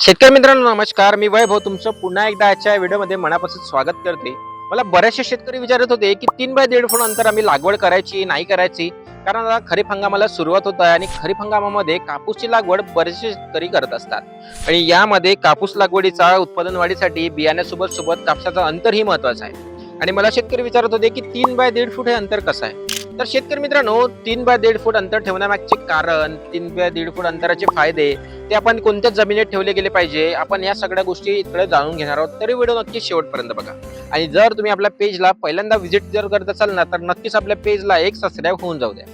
शेतकरी मित्रांनो नमस्कार. मी वैभव तुमचं पुन्हा एकदा आजच्या व्हिडिओमध्ये मनापासून स्वागत करते. मला बरेचसे शेतकरी विचारत होते की तीन बाय दीड फूट अंतर आम्ही लागवड करायची नाही करायची? कारण आता खरीप हंगामाला सुरुवात होत आहे आणि खरीप हंगामामध्ये कापूसची लागवड बरेचसे शेतकरी करत असतात. आणि यामध्ये कापूस लागवडीचा उत्पादन वाढीसाठी बियाण्यासोबत सोबत कापसाचं अंतरही महत्वाचं आहे. आणि मला शेतकरी विचारत होते की तीन बाय दीड फूट हे अंतर कसं आहे? तर शेतकरी मित्रांनो तीन बाय दीड फूट अंतर ठेवण्यामागचे कारण तीन बाय दीड फूट अंतराचे फायदे ते आपण कोणत्या जमिनीत ठेवले गेले पाहिजे आपण या सगळ्या गोष्टी इकडे जाणून घेणार आहोत. तरी व्हिडिओ नक्की शेवटपर्यंत बघा. आणि जर तुम्ही आपल्या पेजला पहिल्यांदा व्हिजिट जर करत असाल ना तर नक्कीच आपल्या पेजला एक सबस्क्राईब होऊन जाऊ द्या.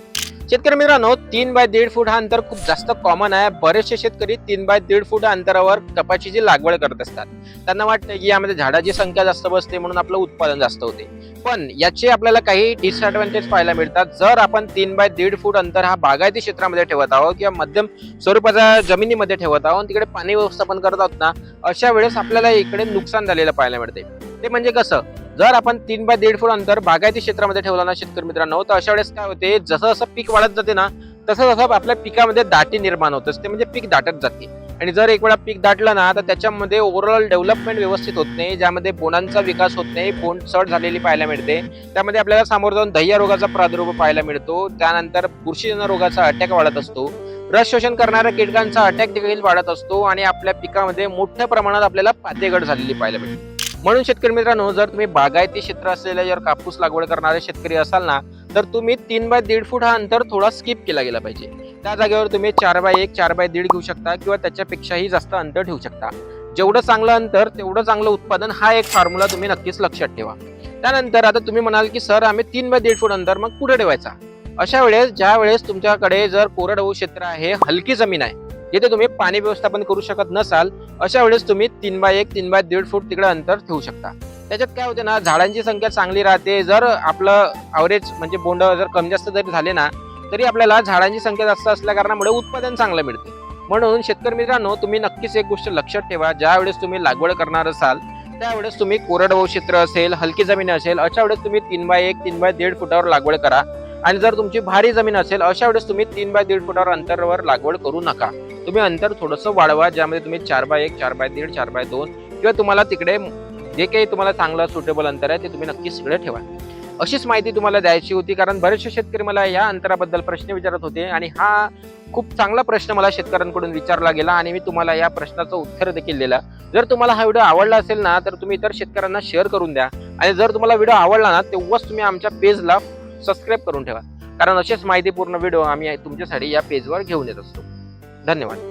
शेतकरी मित्रांनो तीन बाय दीड फूट हा अंतर खूप जास्त कॉमन आहे. बरेचसे शेतकरी तीन बाय दीड फूट अंतरावर कपाशीची लागवड करत असतात. त्यांना वाटतं की यामध्ये झाडाची संख्या जास्त बसते म्हणून आपलं उत्पादन जास्त होते. पण याचे आपल्याला काही डिसएडव्हान्टेज पाहायला मिळतात. जर आपण तीन बाय दीड फूट अंतर हा बागायती क्षेत्रामध्ये ठेवत आहोत किंवा मध्यम स्वरूपाच्या जमिनीमध्ये ठेवत आहोत तिकडे पाणी व्यवस्थापन करत आहोत ना अशा वेळेस आपल्याला इकडे नुकसान झालेलं पाहायला मिळते. ते म्हणजे कसं? जर आपण तीन बाय दीड फूट अंतर बागायती क्षेत्रामध्ये ठेवलं ना शेतकरी मित्रांनो तर अशा वेळेस काय होते जसं जसं पीक वाढत जाते ना तसं जसं आपल्या पिकामध्ये दाटी निर्माण होत. असते म्हणजे पीक दाटत जाते. आणि जर एक वेळा पीक दाटलं ना तर त्याच्यामध्ये ओव्हरऑल डेव्हलपमेंट व्यवस्थित होत नाही ज्यामध्ये बोंडांचा विकास होत नाही बोंड चढ झालेली पाहायला मिळते. त्यामध्ये आपल्याला सामोर जाऊन दह्या रोगाचा प्रादुर्भाव पाहायला मिळतो. त्यानंतर बुरशीजन्य रोगाचा अटॅक वाढत असतो. रस शोषण करणाऱ्या कीटकांचा अटॅक देखील वाढत असतो. आणि आपल्या पिकामध्ये मोठ्या प्रमाणात आपल्याला पातेगड झालेली पाहायला मिळते. म्हणून शेतकरी मित्रांनो जर तुम्ही बागायती क्षेत्र असलेल्या जर कापूस लागवड करणारे शेतकरी असाल ना तर तुम्ही तीन बाय दीड फूट हा अंतर थोडा स्किप केला गेला पाहिजे. त्या जागेवर तुम्ही चार बाय एक चार बाय दीड घेऊ शकता किंवा त्याच्यापेक्षाही जास्त अंतर ठेवू शकता. जेवढं चांगलं अंतर तेवढं चांगलं उत्पादन हा एक फॉर्म्युला तुम्ही नक्कीच लक्षात ठेवा. त्यानंतर आता तुम्ही म्हणाल की सर आम्ही तीन बाय दीड फूट अंतर मग कुठे ठेवायचा? अशा वेळेस ज्या वेळेस तुमच्याकडे जर कोरडवाहू क्षेत्र आहे हलकी जमीन आहे जिथे तुम्ही पाणी व्यवस्थापन करू शकत नसाल अशा वेळेस तुम्ही तीन बाय एक तीन बाय दीड फूट तिकडे अंतर ठेवू शकता. त्याच्यात काय होते ना झाडांची संख्या चांगली राहते. जर आपलं अवरेज म्हणजे बोंड जर कमी जास्त जरी झाले ना तरी आपल्याला झाडांची संख्या जास्त असल्या कारणामुळे उत्पादन चांगलं मिळते. म्हणून शेतकरी मित्रांनो तुम्ही नक्कीच एक गोष्ट लक्षात ठेवा. ज्या वेळेस तुम्ही लागवड करणार असाल त्यावेळेस तुम्ही कोरडवाहू क्षेत्र असेल हलकी जमीन असेल अशा वेळेस तुम्ही तीन बाय एक तीन बाय दीड फुटावर लागवड करा. आणि जर तुमची भारी जमीन असेल अशा वेळेस तुम्ही तीन बाय दीड फुटावर अंतरावर लागवड करू नका. तुम्ही अंतर थोडंसं वाढवा ज्यामध्ये तुम्ही चार बाय एक चार बाय दीड चार बाय दोन किंवा तुम्हाला तिकडे जे काही तुम्हाला चांगलं सुटेबल अंतर आहे ते तुम्ही नक्कीच तिकडे ठेवा. अशीच माहिती तुम्हाला द्यायची होती कारण बरेचसे शेतकरी मला या अंतराबद्दल प्रश्न विचारत होते आणि हा खूप चांगला प्रश्न मला शेतकऱ्यांकडून विचारला गेला आणि मी तुम्हाला या प्रश्नाचं उत्तर देखील दिलं. जर तुम्हाला हा व्हिडिओ आवडला असेल ना तर तुम्ही इतर शेतकऱ्यांना शेअर करून द्या. आणि जर तुम्हाला व्हिडिओ आवडला ना तेव्हाच तुम्ही आमच्या पेजला सबस्क्राईब करून ठेवा. कारण अशीच माहितीपूर्ण व्हिडिओ आम्ही तुमच्यासाठी या पेजवर घेऊन येत असतो. धन्यवाद.